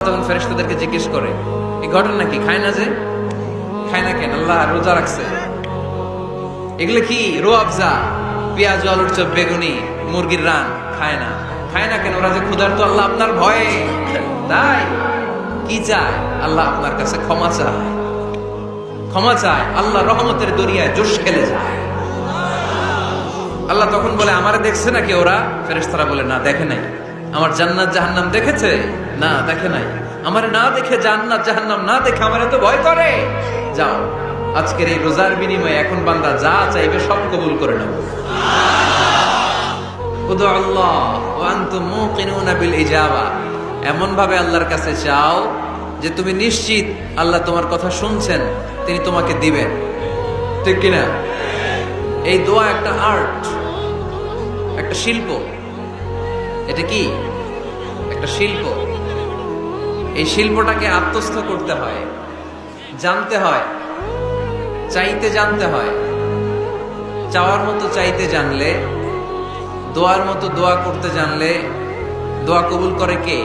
তখন ফেরেশতাদেরকে জিজ্ঞেস করে, এই ঘটনা কি? খায় না যে? খায় না কেন? আল্লাহ রোজা রাখছে। এগুলো কি? রো আফজা, পেঁয়াজ আলুর চপ বেগুনি, মুরগির রান, খায় না। খায় না কেন? ওরা যে ক্ষুধার্ত, আল্লাহ আপনার ভয়ে। তাই? কি চায়? আল্লাহ আপনার কাছে ক্ষমা চায়। ক্ষমা চায়? আল্লাহ রহমতের দরিয়ায় জোশ খেলে যায়। আল্লাহ তখন বলে, আমারে দেখছে নাকি ওরা? ফেরেশতারা বলে, না, দেখে নাই। আমার জান্নাত জাহান্নাম দেখেছে? না, দেখে নাই। আমারে না দেখে জান্নাত জাহান্নাম না দেখে আমারে তো ভয় করে? যাও, আজকের এই রোজার বিনিময়ে এখন বান্দা যা চাইবে সব কবুল করে ইজাবা। এমন ভাবে আল্লাহর কাছে চাও যে তুমি নিশ্চিত আল্লাহ তোমার কথা শুনছেন, তিনি তোমাকে দিবেন। ঠিক কিনা? এই দোয়া একটা আর্ট, একটা শিল্প। এটা কি? একটা শিল্প। এই শিল্পটাকে আত্মস্থ করতে হয়, জানতে হয়, চাইতে জানতে হয়। চাওয়ার মতো চাইতে জানলে, দোয়ার মতো দোয়া করতে জানলে দোয়া কবুল করে কে?